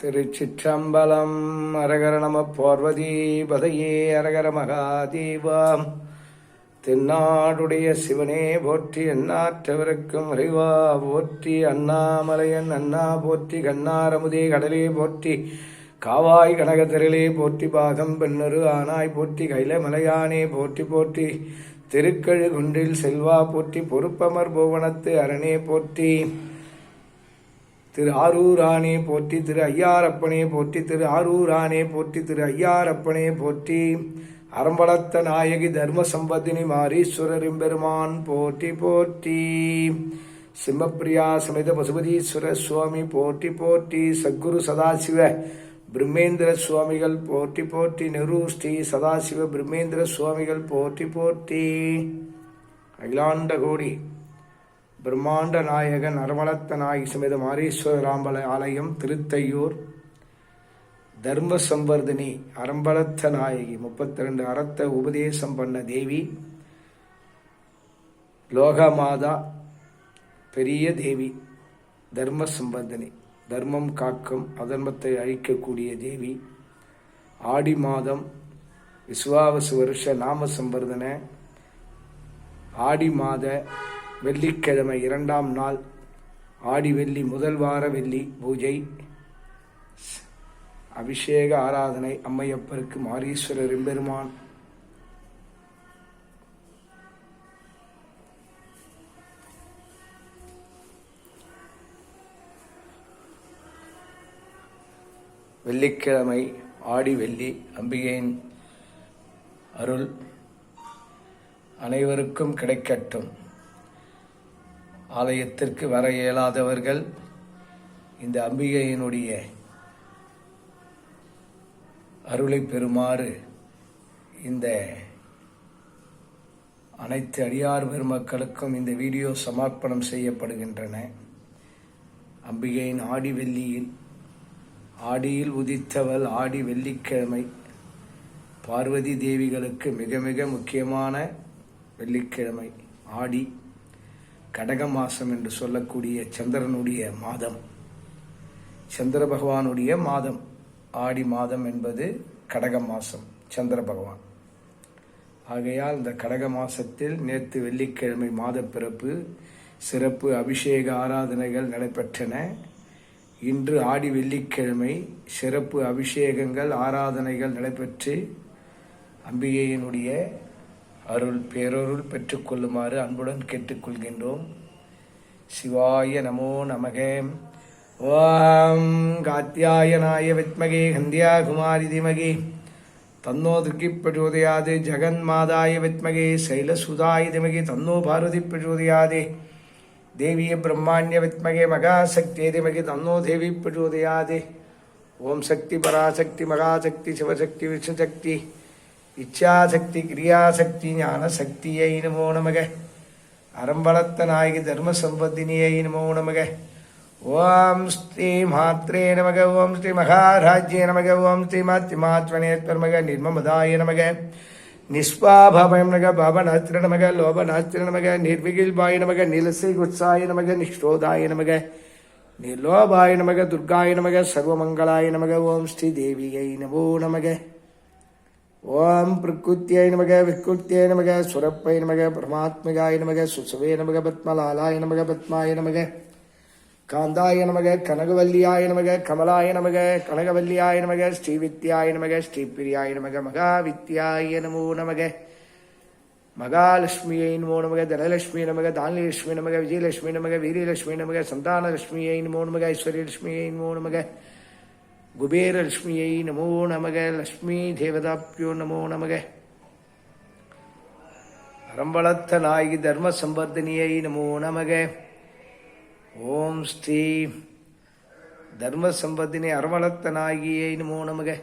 திருச்சிற்றம்பலம். அரகர நம பார்வதி பதையே அரகர மகாதீபாம் தென்னாடுடைய சிவனே போற்றி எண்ணாற்றவருக்கும் அறிவா. போற்றி அண்ணாமலையன் அண்ணா போற்றி கண்ணாரமுதே கடலே போற்றி காவாய் கனகத்திரலே போற்றி பாகம் பெண்ணரு ஆனாய் போற்றி கைல மலையானே போற்றி போற்றி திருக்கழு குன்றில் செல்வா போற்றி பொறுப்பமர் புவனத்து அரணே போற்றி. திரு ஆரூரானே போற்றி திரு ஐயாரப்பனே போற்றி திரு ஆரூரானே போற்றி திரு ஐயாரப்பனே போற்றி. அரம்பளத்த நாயகி தர்ம சம்பத்தினி மாரீஸ்வரரும் பெருமான் போற்றி போற்றி. சிம்மப்பிரியா சமேத பசுபதீஸ்வர சுவாமி போற்றி போற்றி. சத்குரு சதாசிவ பிரம்மேந்திர சுவாமிகள் போற்றி போற்றி. நெரு ஸ்ரீ சதாசிவ பிரம்மேந்திர சுவாமிகள் போற்றி போற்றி. அகிலாண்ட கோடி பிரம்மாண்ட நாயகன் நரவளத்த நாயகி சமேத மாரீஸ்வரராம்பல ஆலயம் திருத்தையூர். தர்ம சம்வர்தினி அரம்பலத்த நாயகி முப்பத்தி ரெண்டு அறத்த உபதேசம் பண்ண தேவி. லோகமாதா பெரிய தேவி தர்ம சம்பர்தினி தர்மம் காக்கும் அதர்மத்தை அழிக்கக்கூடிய தேவி. ஆடி மாதம் விஸ்வாவசு வருஷ நாம சம்பர்தன ஆடி மாத வெள்ளிக்கிழமை இரண்டாம் நாள் ஆடி வெள்ளி முதல் வார வெள்ளி பூஜை. அபிஷேக ஆராதனை அம்மையப்பருக்கு மாரீஸ்வரர் எம்பெருமான். வெள்ளிக்கிழமை ஆடி வெள்ளி அம்பிகையின் அருள். அனைவருக்கும் கிடைக்கட்டும். ஆலயத்திற்கு வர இயலாதவர்கள் இந்த அம்பிகையினுடைய அருளை பெறுமாறு இந்த அனைத்து அடியார் பெருமக்களுக்கும் இந்த வீடியோ சமர்ப்பணம் செய்யப்படுகின்றன. அம்பிகையின் ஆடி வெள்ளியில் ஆடியில் உதித்தவள் ஆடி வெள்ளிக்கிழமை பார்வதி தேவிகளுக்கு மிக மிக முக்கியமான வெள்ளிக்கிழமை ஆடி. கடக மாசம் என்று சொல்லக்கூடிய சந்திரனுடைய மாதம். சந்திர பகவானுடைய மாதம். ஆடி மாதம் என்பது கடக மாசம் சந்திர பகவான். ஆகையால் இந்த கடக மாசத்தில் நேற்று வெள்ளிக்கிழமை மாத பிறப்பு சிறப்பு அபிஷேக ஆராதனைகள் நடைபெற்றன. இன்று ஆடி வெள்ளிக்கிழமை சிறப்பு அபிஷேகங்கள் ஆராதனைகள் நடைபெற்று அம்பிகையினுடைய அருள் பேரருள் பெற்றுக்கொள்ளுமாறு அன்புடன் கேட்டுக்கொள்கின்றோம். சிவாய நமோ நமகே. ஓம் காத்தியாயனாய வித்மகே ஹந்தியா குமாரி திமகே. தன்னோ திருக்கி பிரச்சோதயாது ஜெகன்மாதாய வித்மகே சைலசுதாய திமகே தன்னோ பார்வதி பிரச்சோதயாதே தேவிய பிரம்மாண்ய வித்மகே மகாசக்தியே திமகே தன்னோ தேவி பிரச்சோதயாதே ஓம் சக்தி பராசக்தி மகாசக்தி சிவசக்தி விஷ்ணுசக்தி இச்சாசக்தி கிரியாசக்தி ஞான சக்தியை நமோ நமக. அறம்பலத்த நாயகி தர்ம சம்பத்தினியை நமோ நமக. ஓம் ஸ்ரீ மாத்ரே நமக ஓம் ஸ்ரீ மகாராஜ்யே நமக ஓம் ஸ்ரீ மாத்மாத்மனேத்வர்மக நிர்மமதாய நமக. நிஸ்வாபயம் நமக பாபநாத்திர நமக லோபநாத்திர நமக நிர்விகில்பாய நமக நிலசை குட்சாய நமக நிஷ்டோதாய நமக. நிர்லோபாய நமக துர்காய நமக சர்வமங்களாய நமக ஓம் ஸ்ரீ தேவியை நமோ நமக. ஓம் பிரகுத்தியை நமக விக்குத்தியை நமக சுரப்பை நமக பரமாத்மிகாய நமக சுசவே நமக பத்மலாலாய நமக பத்மாய நமக காந்தாய நமக கனகவல்லியாய நமக கமலாய நமக கனகவல்லியாய நமக ஸ்ரீவித்யாய நமக ஸ்ரீபிரியாய நமக மகாவித்யாய நமோ நமக மகாலட்சுமியை நமோ நமக தனலட்சுமி நமக தானியலட்சுமி நமக விஜயலட்சுமி நமக வீரியலட்சுமி நமக சந்தானலட்சுமியை நமோ நமக ஐஸ்வர்யலட்சுமியை நமோ நமக குபேரலட்சுமியை நமோ நமக லக்ஷ்மி தேவதாப்பியோ நமோ நமக. அறம்பளத்த நாயகி தர்ம சம்பர்தனியை நமோ நமக. ஓம் ஸ்ரீ தர்ம சம்பத்தினி அரவளத்த நாயகியை நமோ நமக.